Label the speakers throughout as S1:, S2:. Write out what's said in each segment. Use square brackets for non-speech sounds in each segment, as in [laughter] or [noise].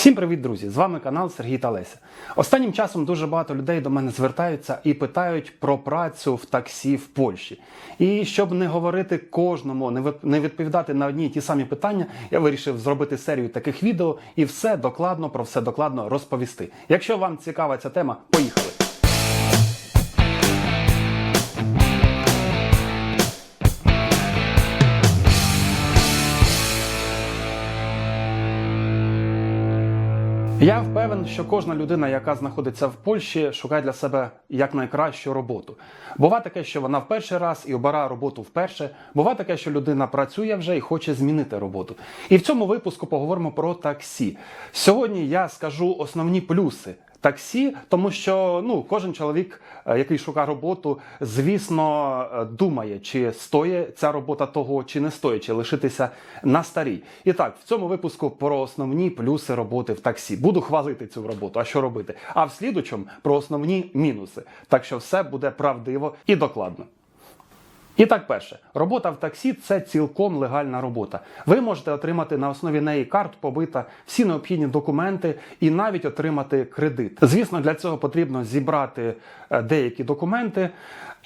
S1: Всім привіт, друзі! З вами канал Сергій та Леся. Останнім часом дуже багато людей до мене звертаються і питають про працю в таксі в Польщі. І щоб не говорити кожному, не відповідати на одні і ті самі питання, я вирішив зробити серію таких відео і все докладно про все докладно розповісти. Якщо вам цікава ця тема, поїхали! Я впевнений, що кожна людина, яка знаходиться в Польщі, шукає для себе якнайкращу роботу. Бува таке, що вона в перший раз і обирає роботу вперше. Бува таке, що людина працює вже і хоче змінити роботу. І в цьому випуску поговоримо про таксі. Сьогодні я скажу основні плюси. Таксі, тому що ну кожен чоловік, е, який шукає роботу, звісно, е, думає, чи стоїть ця робота того, чи не стоїть, чи лишитися на старій. І так, в цьому випуску про основні плюси роботи в таксі. Буду хвалити цю роботу. А що робити? А в слідучому про основні мінуси. Так що все буде правдиво і докладно. І так, перше, робота в таксі це цілком легальна робота. Ви можете отримати на основі неї карт побита, всі необхідні документи і навіть отримати кредит. Звісно, для цього потрібно зібрати е, деякі документи.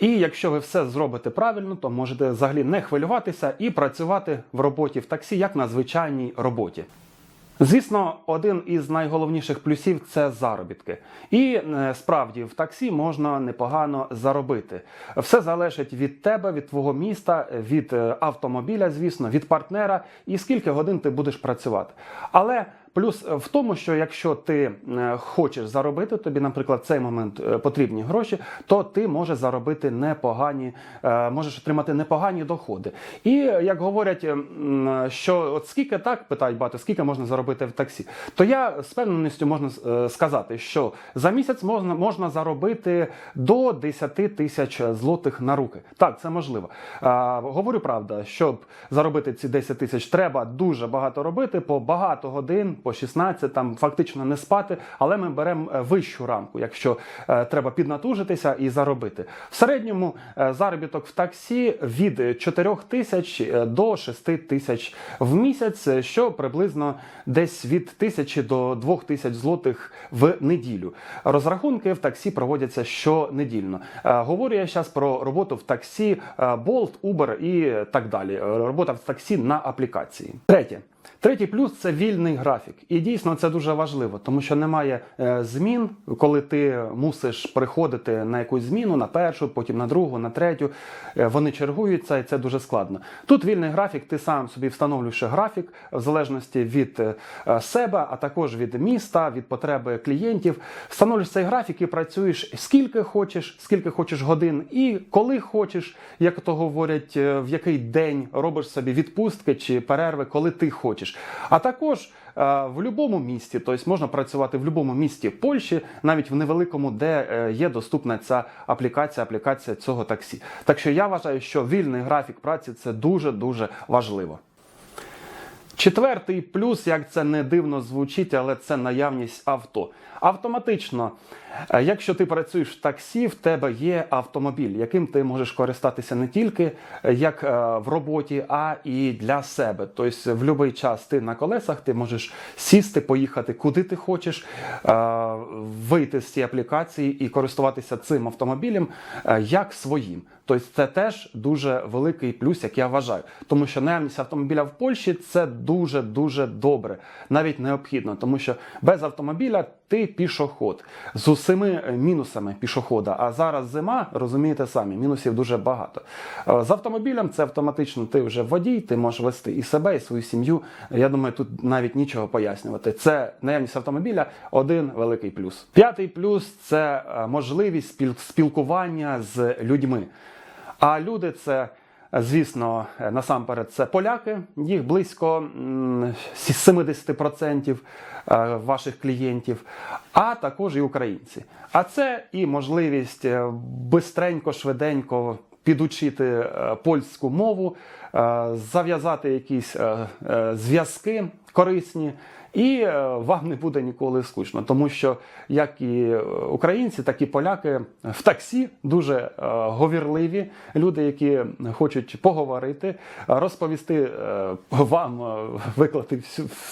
S1: І якщо ви все зробите правильно, то можете взагалі не хвилюватися і працювати в роботі в таксі як на звичайній роботі. Звісно, один із найголовніших плюсів це заробітки. І е, справді в таксі можна непогано заробити. Все залежить від тебе, від твого міста, від е, автомобіля, звісно, від партнера і скільки годин ти будеш працювати. Але Плюс в тому, що якщо ти е, хочеш заробити, тобі, наприклад, цей момент е, потрібні гроші, то ти можеш заробити непогані, е, можеш отримати непогані доходи. І як говорять, що от скільки так питають багато, скільки можна заробити в таксі, то я з певненістю можна е, сказати, що за місяць можна, можна заробити до 10 тисяч злотих на руки. Так, це можливо. Говорю правда, щоб заробити ці 10 тисяч, треба дуже багато робити по багато годин, по 16, там фактично не спати. Але ми беремо е, вищу рамку, якщо е, треба піднатужитися і заробити. В середньому е, заробіток в таксі від 4 тисяч до 6 тисяч в місяць, що приблизно десь від тисячі до 2 тисяч злотих в неділю. Розрахунки в таксі проводяться щонедільно. Говорю я зараз про роботу в таксі Bolt, Uber і так далі. Робота в таксі на аплікації. Третє. Третій плюс це вільний графік. І дійсно це дуже важливо, тому що немає е, змін, коли ти мусиш приходити на якусь зміну, на першу, потім на другу, на третю. Е, вони чергуються, і це дуже складно. Тут вільний графік, ти сам собі встановлюєш графік в залежності від е, себе, а також від міста, від потреби клієнтів. Встановлюєш цей графік і працюєш скільки хочеш, скільки хочеш годин, і коли хочеш, як то говорять, в який день робиш собі відпустки чи перерви, коли ти хочеш. А також е, в будь-якому місті, тобто можна працювати в будь-якому місті Польщі, навіть в невеликому, де е, є доступна ця аплікація, аплікація цього таксі. Так що я вважаю, що вільний графік праці це дуже дуже важливо. Четвертий плюс, як це не дивно звучить, але це наявність авто. Автоматично, е, якщо ти працюєш в таксі, в тебе є автомобіль, яким ти можеш користатися не тільки е, як е, в роботі, а і для себе. Тобто, в будь-який час ти на колесах, ти можеш сісти, поїхати куди ти хочеш, вийти з цієї аплікації і користуватися цим автомобілем як своїм. Тобто це теж дуже великий плюс, як я вважаю. Тому що наявність автомобіля в Польщі це дуже дуже добре, навіть необхідно, тому що без автомобіля ти пішоход з усіми мінусами пішохода. А зараз зима, розумієте самі, мінусів дуже багато. Е, З автомобілем це автоматично ти вже водій, ти можеш вести і себе, і свою сім'ю. Я думаю, тут навіть нічого пояснювати. Це наявність автомобіля один великий плюс. П'ятий плюс це е, можливість спіл- спілкування з людьми. А люди це. Звісно, е, насамперед це поляки, їх близько м, сі- 70% е, ваших клієнтів, а також і українці. А це і можливість е, бистренько, швиденько підучити польську мову, зав'язати якісь зв'язки корисні І е, вам не буде ніколи скучно, тому що як і е, українці, так і поляки в таксі дуже е, говірливі люди, які хочуть поговорити, розповісти е, вам, е, виклати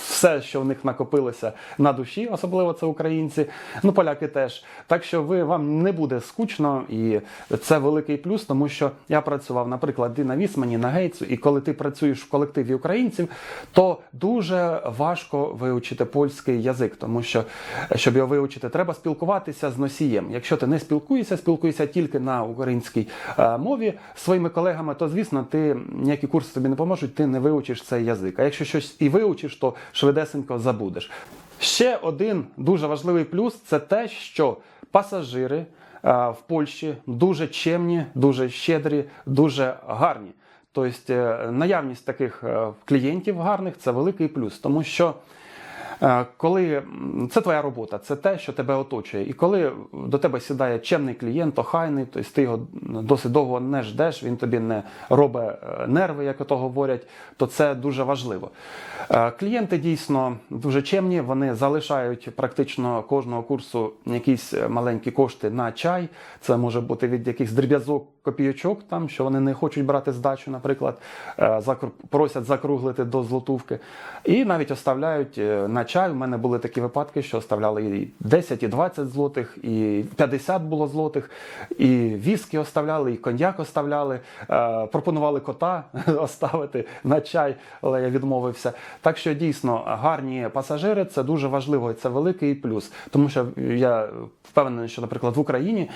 S1: все, що в них накопилося на душі, особливо це українці, ну поляки теж. Так що ви вам не буде скучно, і це великий плюс, тому що я працював, наприклад, і на Вісмані, на Гейтсу, і коли ти працюєш в колективі українців, то дуже важко вивчити польський язик, тому що щоб його вивчити, треба спілкуватися з носієм. Якщо ти не спілкуєшся, спілкуєшся тільки на українській е, мові своїми колегами, то звісно, ти ніякі курси тобі не поможуть, ти не вивчиш цей язик. А якщо щось і вивчиш, то швидесенько забудеш. Ще один дуже важливий плюс це те, що пасажири е, в Польщі дуже чемні, дуже щедрі, дуже гарні. Тобто е, наявність таких клієнтів гарних це великий плюс, тому що коли це твоя робота, це те, що тебе оточує. І коли до тебе сідає чемний клієнт, охайний, тобто ти його досить довго не ждеш, він тобі не робить е, нерви, як ото говорять, то це дуже важливо. Е, Клієнти дійсно дуже чемні, вони залишають практично кожного курсу якісь е, маленькі кошти на чай. Це може бути від якихось дріб'язок копійочок, там що вони не хочуть брати здачу, наприклад, е, просять закруглити до злотувки. І навіть оставляють е, на чай. У мене були такі випадки, що оставляли і 10, і 20 злотих, і 50 було злотих, і віскі оставляли, і коньяк оставляли. Е, Пропонували кота [laughs] оставити на чай, але я відмовився. Так що дійсно гарні пасажири це дуже важливо, і це великий плюс. Тому що я впевнений, що, наприклад, в Україні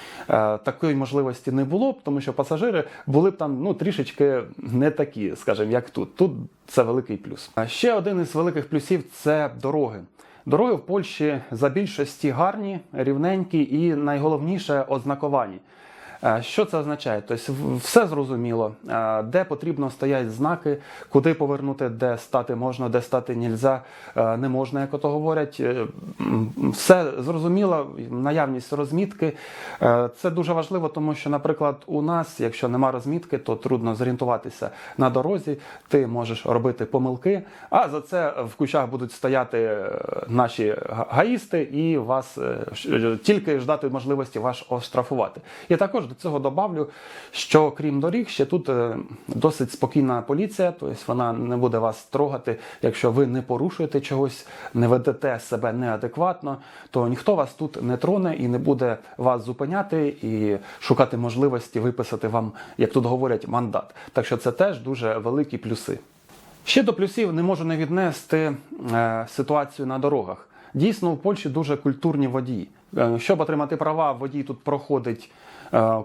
S1: такої можливості не було б, тому що пасажири були б там ну трішечки не такі, скажімо, як тут. Тут це великий плюс. А ще один із великих плюсів це дороги. Дороги в Польщі за більшості гарні, рівненькі і найголовніше ознаковані. Е, Що це означає? Тобто все зрозуміло, е, де потрібно стоять знаки, куди повернути, де стати можна, де стати нельзя, е, не можна, як ото говорять. Все зрозуміло, наявність розмітки. Це дуже важливо, тому що, наприклад, у нас, якщо нема розмітки, то трудно зорієнтуватися на дорозі. Ти можеш робити помилки, а за це в кущах будуть стояти наші гаїсти і вас тільки ждати можливості вас оштрафувати. І також цього добавлю, що крім доріг, ще тут е, досить спокійна поліція, тобто вона не буде вас трогати, якщо ви не порушуєте чогось, не ведете себе неадекватно, то ніхто вас тут не троне і не буде вас зупиняти і шукати можливості виписати вам, як тут говорять, мандат. Так що це теж дуже великі плюси. Ще до плюсів не можу не віднести е, ситуацію на дорогах. Дійсно, у Польщі дуже культурні водії. Е, Щоб отримати права, водій тут проходить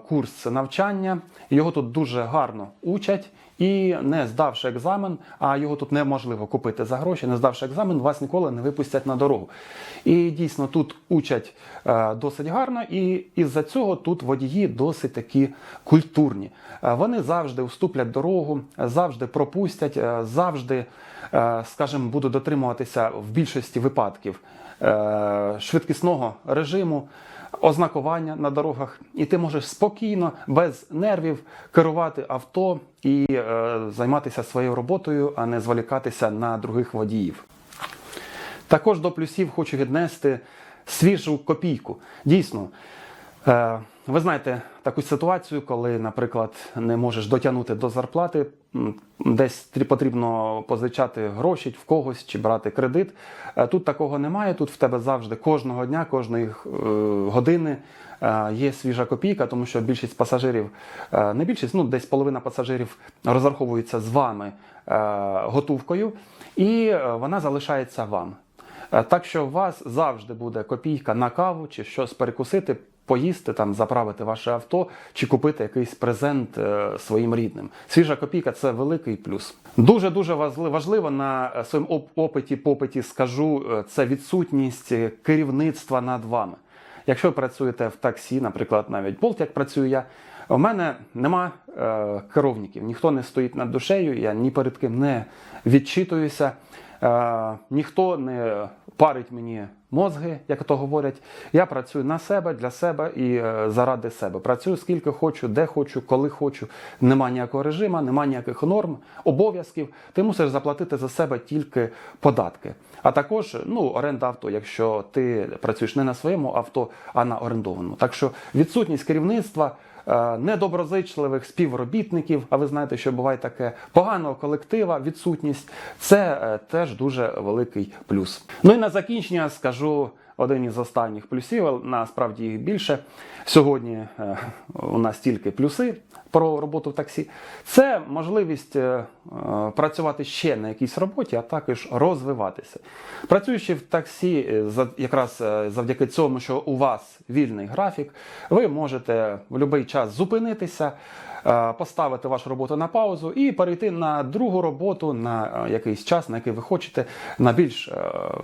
S1: курс навчання. Його тут дуже гарно учать. І не здавши екзамен, а його тут неможливо купити за гроші, не здавши екзамен, вас ніколи не випустять на дорогу. І дійсно тут учать е, досить гарно, і із-за цього тут водії досить такі культурні. Е, Вони завжди уступлять дорогу, завжди пропустять, е, завжди, е, скажімо, будуть дотримуватися в більшості випадків е, швидкісного режиму. Ознакування на дорогах, і ти можеш спокійно, без нервів керувати авто і е, займатися своєю роботою, а не зволікатися на других водіїв. Також до плюсів хочу віднести свіжу копійку. Дійсно, ви знаєте таку ситуацію, коли, наприклад, не можеш дотягнути до зарплати, десь потрібно позичати гроші в когось чи брати кредит. Е, Тут такого немає. Тут в тебе завжди кожного дня, кожної е, години е, є свіжа копійка, тому що більшість пасажирів, е, не більшість, ну десь половина пасажирів розраховується з вами е, готовкою, і е, вона залишається вам. Е, Так що у вас завжди буде копійка на каву чи щось перекусити, поїсти, там, заправити ваше авто чи купити якийсь презент е, своїм рідним. Свіжа копійка це великий плюс. Дуже дуже важливо на е, своєму опиті, попиті скажу, е, це відсутність керівництва над вами. Якщо ви працюєте в таксі, наприклад, навіть Болт, як працюю я, у мене нема е, керівників, ніхто не стоїть над душею, я ні перед ким не відчитуюся. Е, ніхто не парить мені мозги, як то говорять. Я працюю на себе, для себе і е, заради себе. Працюю скільки хочу, де хочу, коли хочу. Нема ніякого режиму, нема ніяких норм, обов'язків. Ти мусиш заплатити за себе тільки податки. А також ну, оренда авто, якщо ти працюєш не на своєму авто, а на орендованому. Так що відсутність керівництва. Е, Недоброзичливих співробітників, а ви знаєте, що буває таке поганого колектива, відсутність це е, теж дуже великий плюс. Ну і на закінчення скажу один із останніх плюсів, насправді їх більше. Сьогодні е, у нас тільки плюси про роботу в таксі. Це можливість е, працювати ще на якійсь роботі, а також розвиватися. Працюючи в таксі, е, за- якраз е, завдяки цьому, що у вас вільний графік, ви можете в будь-який час зупинитися, поставити вашу роботу на паузу і перейти на другу роботу на е, якийсь час, на який ви хочете, на більш е,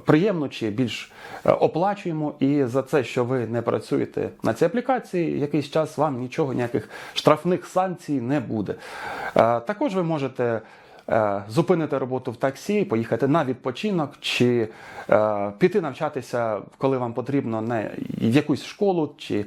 S1: приємну чи більш е, оплачуємо. І за це, що ви не працюєте на цій аплікації, якийсь час вам нічого, ніяких штрафних санкцій не буде. Е, Також ви можете. Е, Зупинити роботу в таксі, поїхати на відпочинок, чи е, піти навчатися, коли вам потрібно, не в якусь школу, чи е,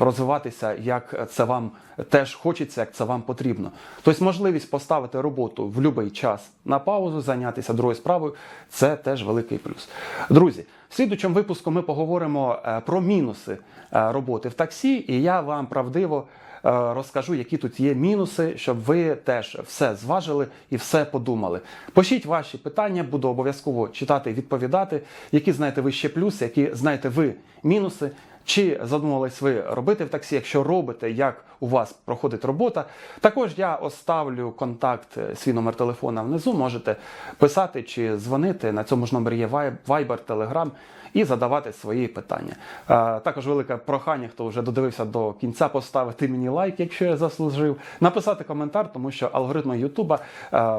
S1: розвиватися, як це вам теж хочеться, як це вам потрібно. Тобто можливість поставити роботу в будь-який час на паузу, зайнятися другою справою це теж великий плюс. Друзі, в слідучому випуску ми поговоримо про мінуси роботи в таксі, і я вам правдиво розкажу, які тут є мінуси, щоб ви теж все зважили і все подумали. Пишіть ваші питання, буду обов'язково читати і відповідати, які знаєте ви ще плюси, які знаєте ви мінуси. Чи задумувались ви робити в таксі? Якщо робите, як у вас проходить робота? Також я оставлю контакт, е, свій номер телефона внизу. Можете писати чи дзвонити. На цьому ж номері є Viber, Telegram і задавати свої питання. Е, Також велике прохання, хто вже додивився до кінця, поставити мені лайк, якщо я заслужив, написати коментар, тому що алгоритми Ютуба е,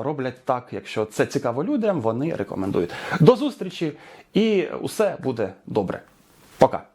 S1: роблять так. Якщо це цікаво людям, вони рекомендують. До зустрічі і усе буде добре. Пока.